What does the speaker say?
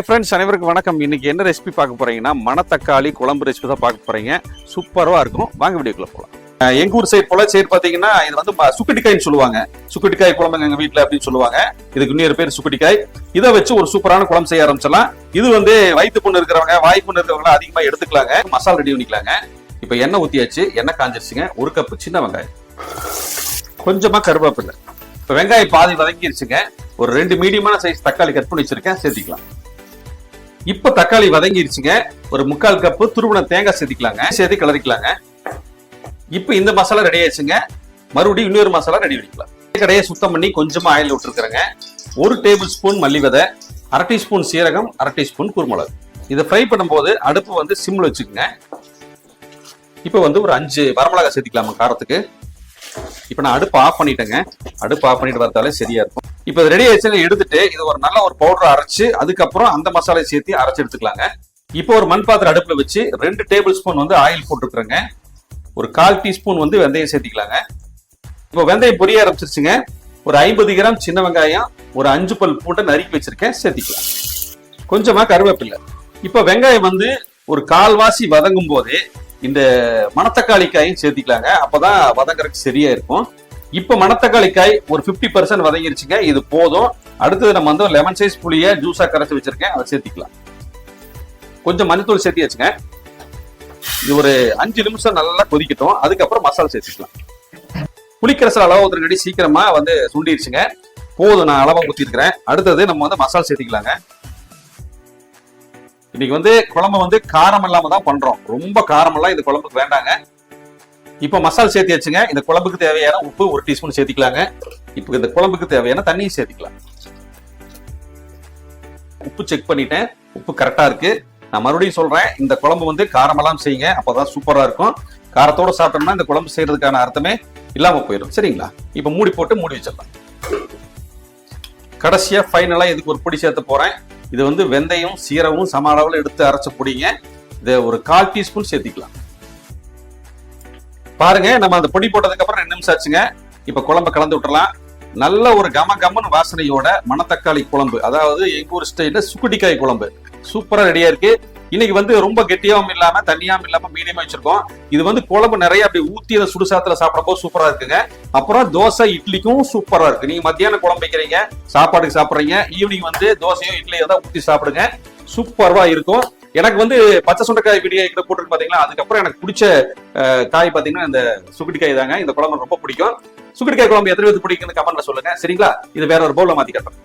Friends அனைவருக்கும் வணக்கம். இன்னைக்கு என்ன ரெசிபி பார்க்க போறீங்கன்னா மணத்தக்காளி குழம்பு ரெசிபி தான் பார்க்க போறீங்க. சூப்பராக இருக்கும். வாங்க வீடியோக்குள்ள போகலாம் எங்க ஊர் சைடு போல சைடு பாத்தீங்கன்னா இது வந்து ம- சொல்லுவாங்க. சுக்கட்டிக்காய் குழம்பு எங்க வீட்டுல அப்படின்னு சொல்லுவாங்க. இதுக்கு இன்னொரு பேர் சுக்கட்டிக்காய். இதை வச்சு ஒரு சூப்பரான குழம்பு செய்ய ஆரம்பிச்சலாம் இது வந்து வயிற்று புண்ணு இருக்கிறவங்க வாய் புண்ணு இருக்கிறவங்க அதிகமா எடுத்துக்கலாங்க. மசாலா ரெடி பண்ணிக்கலாங்க. இப்போ எண்ணெய் ஊத்தியாச்சு. எண்ணெய் காஞ்சிருச்சுங்க. ஒரு கப் சின்ன வெங்காயம். கொஞ்சமா கருவேப்பிலை. இப்போ வெங்காயம் பாதி வதங்கிருச்சுங்க. ஒரு ரெண்டு மீடியமான சைஸ் தக்காளி கட் பண்ணி வச்சிருக்கேன். சேர்த்திக்கலாம். இப்ப தக்காளி வதங்கிருச்சுங்க. ஒரு முக்கால் கப்பு துருவன தேங்காய் சேர்த்துக்கலாங்க சேர்த்து கிளறிக்கலாங்க. இப்ப இந்த மசாலா ரெடி ஆயிடுச்சுங்க. மறுபடியும் இன்னொரு மசாலா ரெடி பண்ணிக்கலாம். கடையை சுத்தம் பண்ணி கொஞ்சமா ஆயில் விட்டுருக்குறேங்க. ஒரு டேபிள் ஸ்பூன் மல்லி விதை அரை டீஸ்பூன் சீரகம் அரை டீஸ்பூன் குருமிளகு. இதை ஃப்ரை பண்ணும்போது அடுப்பு வந்து சிம்மில் வச்சுக்கோங்க. இப்போ வந்து ஒரு அஞ்சு வரமிளகாய் சேர்த்திக்கலாமா காரத்துக்கு. இப்போ நான் அடுப்பு ஆஃப் பண்ணிட்டேங்க. அடுப்பு ஆஃப் பண்ணிட்டு வரதாலே சரியா இருக்கும். இப்போ ரெடி ஆயிடுச்சு எடுத்துட்டு இது ஒரு நல்ல ஒரு பவுடர் அரைச்சு அதுக்கப்புறம் அந்த மசாலையை சேர்த்து அரைச்சு எடுத்துக்கலாங்க. இப்போ ஒரு மண் பாத்திரம் அடுப்புல வச்சு ரெண்டு டேபிள் ஸ்பூன் வந்து ஆயில் போட்டுருக்குறேங்க. ஒரு கால் டீஸ்பூன் வந்து வெந்தயம் சேர்த்திக்கலாங்க. இப்போ வெந்தயம் பொரிய ஆரம்பிச்சிருச்சுங்க. ஒரு ஐம்பது கிராம் சின்ன வெங்காயம் ஒரு அஞ்சு பல் பூண்டை நறுக்கி வச்சிருக்கேன் சேர்த்திக்கலாம். கொஞ்சமா கருவேப்பில்லை இப்போ வெங்காயம் வந்து ஒரு கால்வாசி வதங்கும் போதே இந்த மணத்தக்காளி காயும் சேர்த்திக்கலாங்க. அப்பதான் வதங்குறதுக்கு சரியா இருக்கும். இப்போ மணத்தக்காளி காய் ஒரு 50% பர்சன்ட் வதங்கிருச்சுங்க. இது போதும். அடுத்தது நம்ம வந்து லெமன் சைஸ் புளிய ஜூஸா கரைச்சி வச்சிருக்கேன். அதை சேர்த்திக்கலாம். கொஞ்சம் மஞ்சத்தூள் சேர்த்தியாச்சுங்க இது ஒரு அஞ்சு நிமிஷம் நல்லா கொதிக்கட்டும். அதுக்கப்புறம் மசாலா சேர்த்துக்கலாம். புளிக்கரசல் அளவு ஒருத்தருக்கடி சீக்கிரமா வந்து சுண்டிருச்சுங்க. போதும் நான் அளவா ஊத்திருக்கிறேன். அடுத்தது நம்ம வந்து மசாலா சேர்த்திக்கலாங்க. இன்னைக்கு வந்து குழம்பு வந்து காரம் இல்லாம தான் பண்றோம். ரொம்ப காரம் எல்லாம் இந்த குழம்புக்கு வேண்டாங்க. இப்போ மசால் சேர்த்தியாச்சுங்க. இந்த குழம்புக்கு தேவையான உப்பு ஒரு டீஸ்பூன் சேர்த்திக்கலாங்க. இப்போ இந்த குழம்புக்கு தேவையான தண்ணியும் சேர்த்திக்கலாம். உப்பு செக் பண்ணிட்டேன். உப்பு கரெக்டாக இருக்கு. நான் மறுபடியும் சொல்றேன். இந்த குழம்பு வந்து காரமெல்லாம் செய்யுங்க. அப்போதான் சூப்பராக இருக்கும். காரத்தோட சாப்பிட்டோம்னா இந்த குழம்பு செய்யறதுக்கான அர்த்தமே இல்லாமல் போயிடும். சரிங்களா? இப்போ மூடி போட்டு மூடி வச்சிடலாம். கடைசியாக ஃபைனலாக இதுக்கு ஒரு பொடி சேர்த்து போகிறேன் இது வந்து வெந்தயம் சீரவும் சம அளவில் எடுத்து அரைச்ச பொடிங்க. இதை ஒரு கால் டீஸ்பூன் சேர்த்திக்கலாம். பாருங்க நம்ம அந்த பொடி போட்டதுக்கு அப்புறம் ரெண்டு நிமிஷம் ஆச்சுங்க. இப்ப குழம்ப கலந்து விட்டுறலாம். நல்ல ஒரு கம கமன் வாசனையோட மணத்தக்காளி குழம்பு. அதாவது எங்க ஊர் ஸ்டைல சுக்குட்டிக்காய் குழம்பு. சூப்பரா ரெடியா இருக்கு. இன்னைக்கு வந்து ரொம்ப கெட்டியாவும் இல்லாம தண்ணியாவும் இல்லாம மீடியமா வச்சிருக்கோம். இது வந்து குழம்பு நிறைய அப்படி ஊத்தி அதை சுடுசாத்துல சாப்பிடப்போ சூப்பரா இருக்குங்க. அப்புறம் தோசை இட்லிக்கும் சூப்பரா இருக்கு. நீங்க மத்தியானம் குழம்பு வைக்கிறீங்க சாப்பாடுக்கு சாப்பிடுறீங்க ஈவினிங் வந்து தோசையும் இட்லியும் தான் ஊத்தி சாப்பிடுங்க. சூப்பர்வா இருக்கும். எனக்கு வந்து பச்சை சுண்டைக்காய் பிடிக்காய் கிட்ட போட்டுருக்கு பாத்தீங்களா? அதுக்கப்புறம் எனக்கு பிடிச்ச காய் பாத்தீங்கன்னா இந்த சுக்குட்டிக்காய் தாங்க. இந்த குழம்பு ரொம்ப பிடிக்கும். சுக்குட்டிக்காய் குழம்பு எத்தனை பேருக்கு பிடிக்குன்னு கமெண்ட்ல சொல்லுங்க. சரிங்களா? இது வேற ஒரு பவுல்ல மாத்தி கட்டுறேன்.